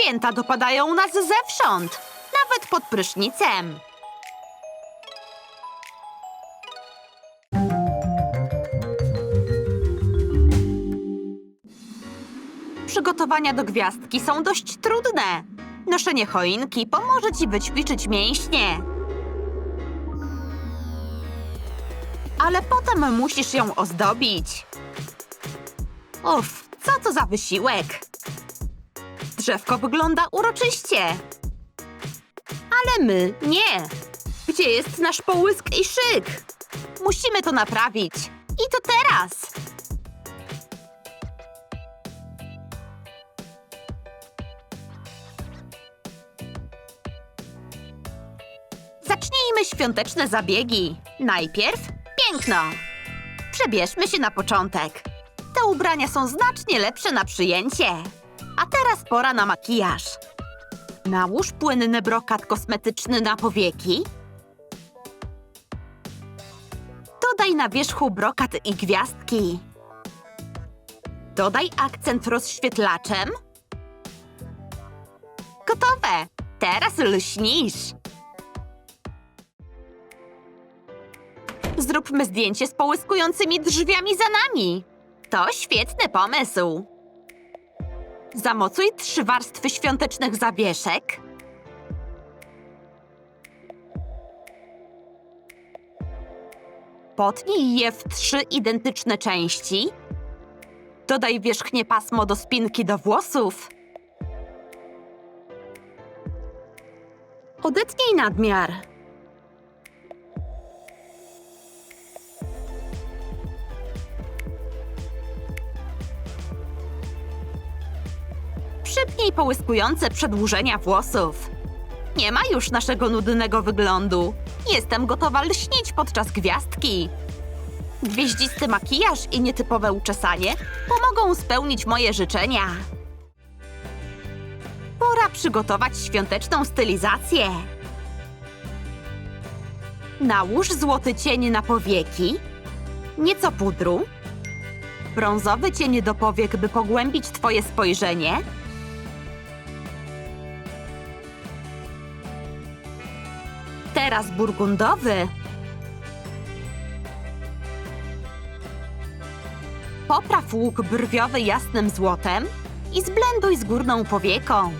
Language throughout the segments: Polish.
Święta dopadają nas zewsząd, nawet pod prysznicem. Przygotowania do gwiazdki są dość trudne. Noszenie choinki pomoże ci wyćwiczyć mięśnie. Ale potem musisz ją ozdobić. Uff, co to za wysiłek? Drzewko wygląda uroczyście. Ale my nie. Gdzie jest nasz połysk i szyk? Musimy to naprawić. I to teraz. Zacznijmy świąteczne zabiegi. Najpierw piękno. Przebierzmy się na początek. Te ubrania są znacznie lepsze na przyjęcie. A teraz pora na makijaż. Nałóż płynny brokat kosmetyczny na powieki. Dodaj na wierzchu brokat i gwiazdki. Dodaj akcent rozświetlaczem. Gotowe! Teraz lśnisz. Zróbmy zdjęcie z połyskującymi drzwiami za nami. To świetny pomysł. Zamocuj trzy warstwy świątecznych zawieszek. Potnij je w trzy identyczne części. Dodaj wierzchnie pasmo do spinki do włosów. Odetnij nadmiar. Przypnij połyskujące przedłużenia włosów. Nie ma już naszego nudnego wyglądu. Jestem gotowa lśnić podczas gwiazdki. Gwieździsty makijaż i nietypowe uczesanie pomogą spełnić moje życzenia. Pora przygotować świąteczną stylizację. Nałóż złoty cień na powieki, nieco pudru, brązowy cień do powiek, by pogłębić twoje spojrzenie, teraz burgundowy. Popraw łuk brwiowy jasnym złotem i zblenduj z górną powieką.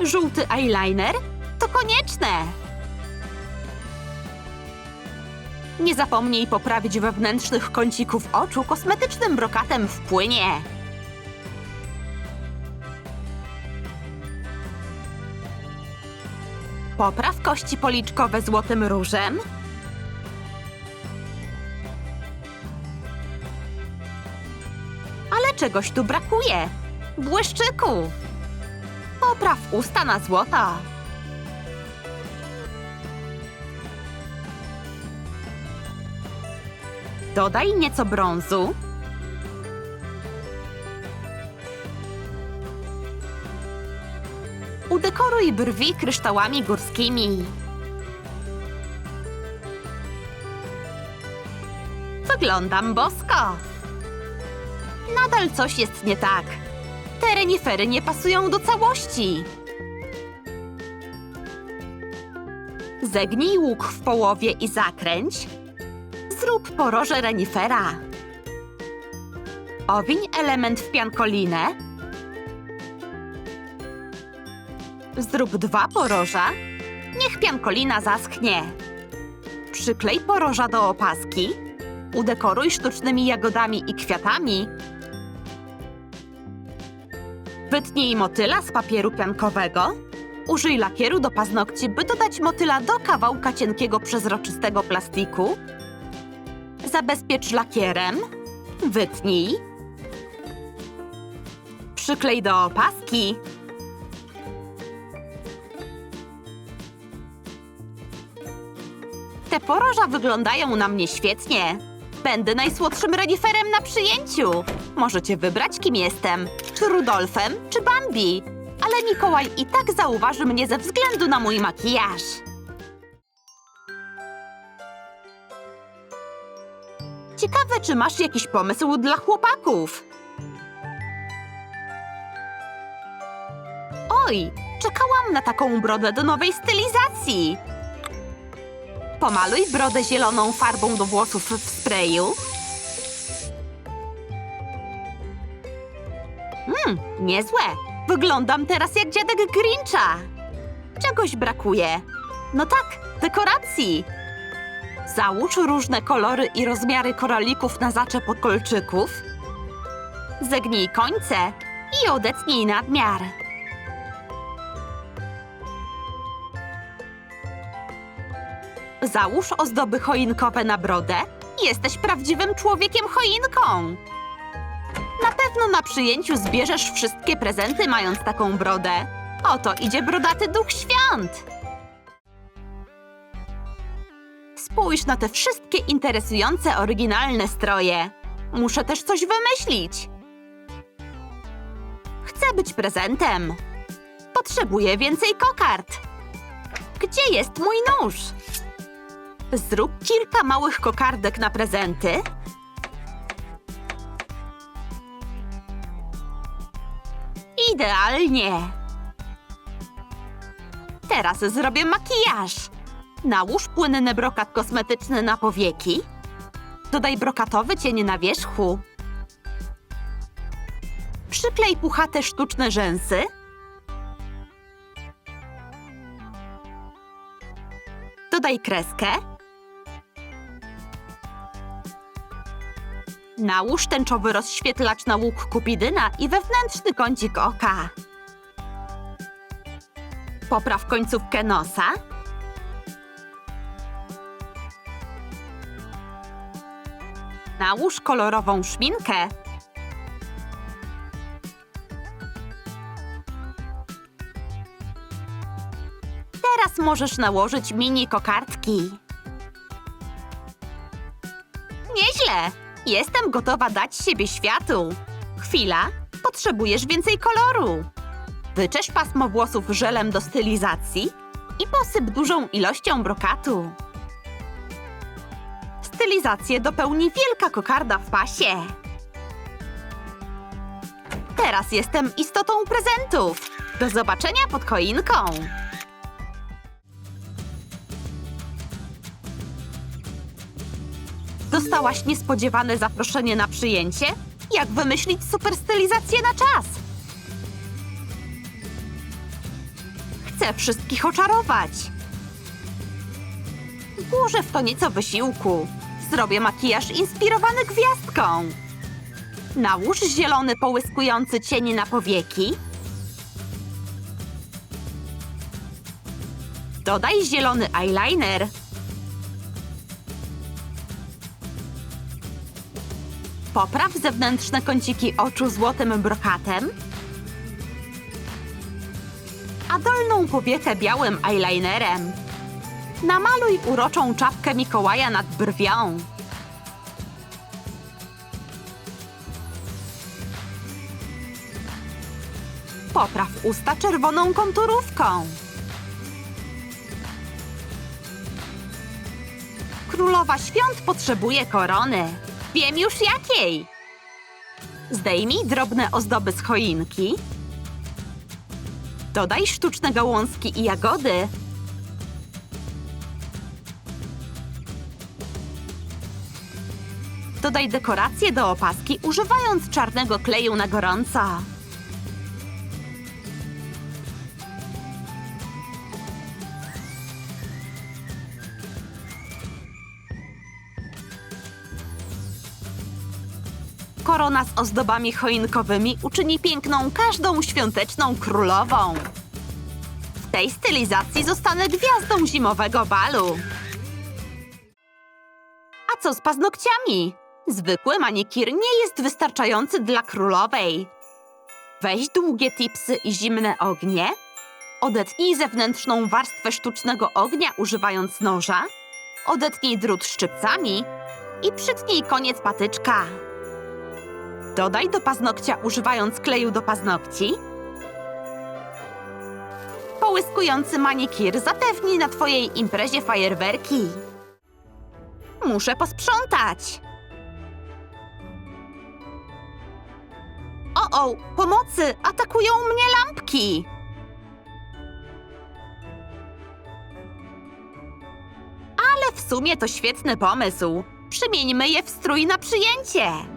Żółty eyeliner to konieczne. Nie zapomnij poprawić wewnętrznych kącików oczu kosmetycznym brokatem w płynie. Popraw kości policzkowe złotym różem. Ale czegoś tu brakuje. Błyszczyku. Popraw usta na złoto. Dodaj nieco brązu. Udekoruj brwi kryształami górskimi. Wyglądam bosko. Nadal coś jest nie tak. Te renifery nie pasują do całości. Zegnij łuk w połowie i zakręć. Zrób poroże renifera. Owiń element w piankolinę. Zrób dwa poroża. Niech piankolina zaschnie. Przyklej poroża do opaski. Udekoruj sztucznymi jagodami i kwiatami. Wytnij motyla z papieru piankowego. Użyj lakieru do paznokci, by dodać motyla do kawałka cienkiego, przezroczystego plastiku. Zabezpiecz lakierem. Wytnij. Przyklej do opaski. Te poroża wyglądają na mnie świetnie. Będę najsłodszym reniferem na przyjęciu. Możecie wybrać, kim jestem. Czy Rudolfem, czy Bambi. Ale Mikołaj i tak zauważy mnie ze względu na mój makijaż. Ciekawe, czy masz jakiś pomysł dla chłopaków. Oj, czekałam na taką brodę do nowej stylizacji. Pomaluj brodę zieloną farbą do włosów w sprayu. Mmm, niezłe. Wyglądam teraz jak dziadek Grincha. Czegoś brakuje. No tak, dekoracji. Załóż różne kolory i rozmiary koralików na zaczep kolczyków. Zegnij końce i odetnij nadmiar. Załóż ozdoby choinkowe na brodę. Jesteś prawdziwym człowiekiem choinką. Na pewno na przyjęciu zbierzesz wszystkie prezenty mając taką brodę. Oto idzie brodaty duch świąt. Spójrz na te wszystkie interesujące, oryginalne stroje. Muszę też coś wymyślić. Chcę być prezentem. Potrzebuję więcej kokard. Gdzie jest mój nóż? Zrób kilka małych kokardek na prezenty. Idealnie. Teraz zrobię makijaż. Nałóż płynny brokat kosmetyczny na powieki. Dodaj brokatowy cień na wierzchu. Przyklej puchate sztuczne rzęsy. Dodaj kreskę. Nałóż tęczowy rozświetlacz na łuk kupidyna i wewnętrzny kącik oka. Popraw końcówkę nosa. Nałóż kolorową szminkę. Teraz możesz nałożyć mini kokardki. Nieźle! Jestem gotowa dać siebie światu. Chwila, potrzebujesz więcej koloru. Wyczesz pasmo włosów żelem do stylizacji i posyp dużą ilością brokatu. Stylizację dopełni wielka kokarda w pasie. Teraz jestem istotą prezentów. Do zobaczenia pod choinką. Dostałaś niespodziewane zaproszenie na przyjęcie? Jak wymyślić super stylizację na czas? Chcę wszystkich oczarować. Włożę w to nieco wysiłku. Zrobię makijaż inspirowany gwiazdką. Nałóż zielony połyskujący cień na powieki. Dodaj zielony eyeliner. Popraw zewnętrzne kąciki oczu złotym brokatem. A dolną powiekę białym eyelinerem. Namaluj uroczą czapkę Mikołaja nad brwią. Popraw usta czerwoną konturówką. Królowa Świąt potrzebuje korony. Wiem już jakiej. Zdejmij drobne ozdoby z choinki. Dodaj sztuczne gałązki i jagody. Dodaj dekoracje do opaski używając czarnego kleju na gorąco. Korona z ozdobami choinkowymi uczyni piękną każdą świąteczną królową. W tej stylizacji zostanę gwiazdą zimowego balu. A co z paznokciami? Zwykły manikir nie jest wystarczający dla królowej. Weź długie tipsy i zimne ognie. Odetnij zewnętrzną warstwę sztucznego ognia używając noża. Odetnij drut szczypcami i przytnij koniec patyczka. Dodaj do paznokcia używając kleju do paznokci. Połyskujący manikir zapewni na twojej imprezie fajerwerki. Muszę posprzątać! O, o, pomocy! Atakują mnie lampki! Ale w sumie to świetny pomysł. Przymieńmy je w strój na przyjęcie!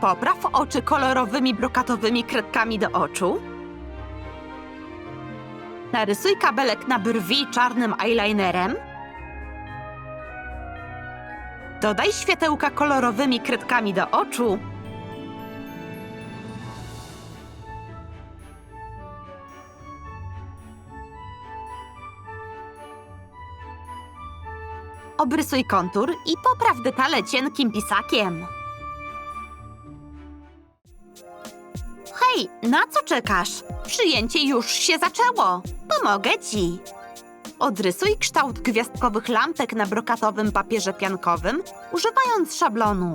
Popraw oczy kolorowymi brokatowymi kredkami do oczu. Narysuj kabelek na brwi czarnym eyelinerem. Dodaj światełka kolorowymi kredkami do oczu. Obrysuj kontur i popraw detale cienkim pisakiem. Na co czekasz? Przyjęcie już się zaczęło. Pomogę ci. Odrysuj kształt gwiazdkowych lampek na brokatowym papierze piankowym, używając szablonu.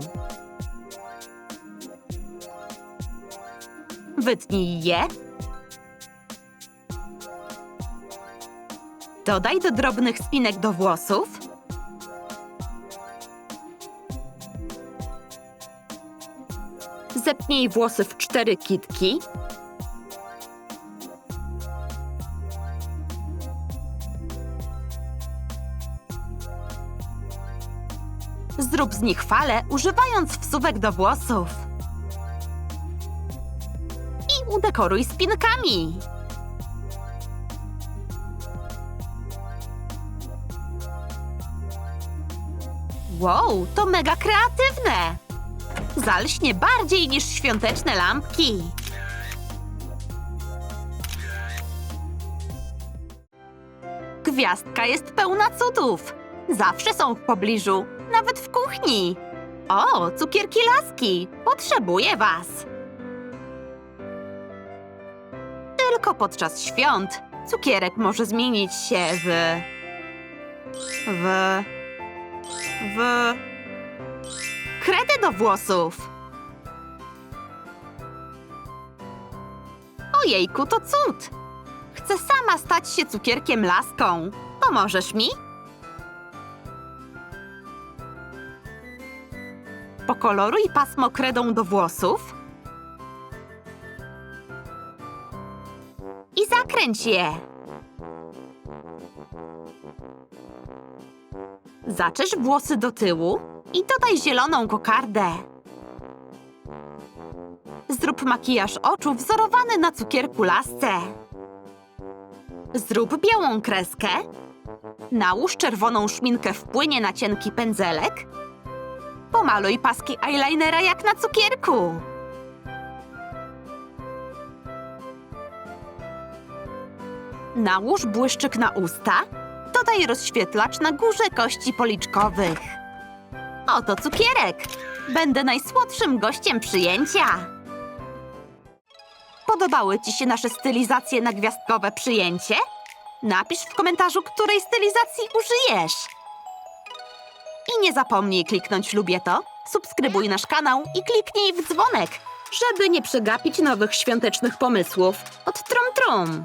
Wytnij je. Dodaj do drobnych spinek do włosów. Zepnij włosy w cztery kitki. Zrób z nich fale, używając wsuwek do włosów. I udekoruj spinkami. Wow, to mega kreatywne! Zalśnie bardziej niż świąteczne lampki. Gwiazdka jest pełna cudów. Zawsze są w pobliżu, nawet w kuchni. O, cukierki laski, potrzebuję was. Tylko podczas świąt cukierek może zmienić się w... w... w... kredę do włosów. Ojejku, to cud! Chcę sama stać się cukierkiem laską. Pomożesz mi? Pokoloruj pasmo kredą do włosów. I zakręć je. Zaczesz włosy do tyłu i dodaj zieloną kokardę. Zrób makijaż oczu wzorowany na cukierku lasce. Zrób białą kreskę. Nałóż czerwoną szminkę w płynie na cienki pędzelek. Pomaluj paski eyelinera jak na cukierku. Nałóż błyszczyk na usta. Dodaj rozświetlacz na górze kości policzkowych. Oto cukierek. Będę najsłodszym gościem przyjęcia. Podobały Ci się nasze stylizacje na gwiazdkowe przyjęcie? Napisz w komentarzu, której stylizacji użyjesz. I nie zapomnij kliknąć lubię to, subskrybuj nasz kanał i kliknij w dzwonek, żeby nie przegapić nowych świątecznych pomysłów od Trum Trum.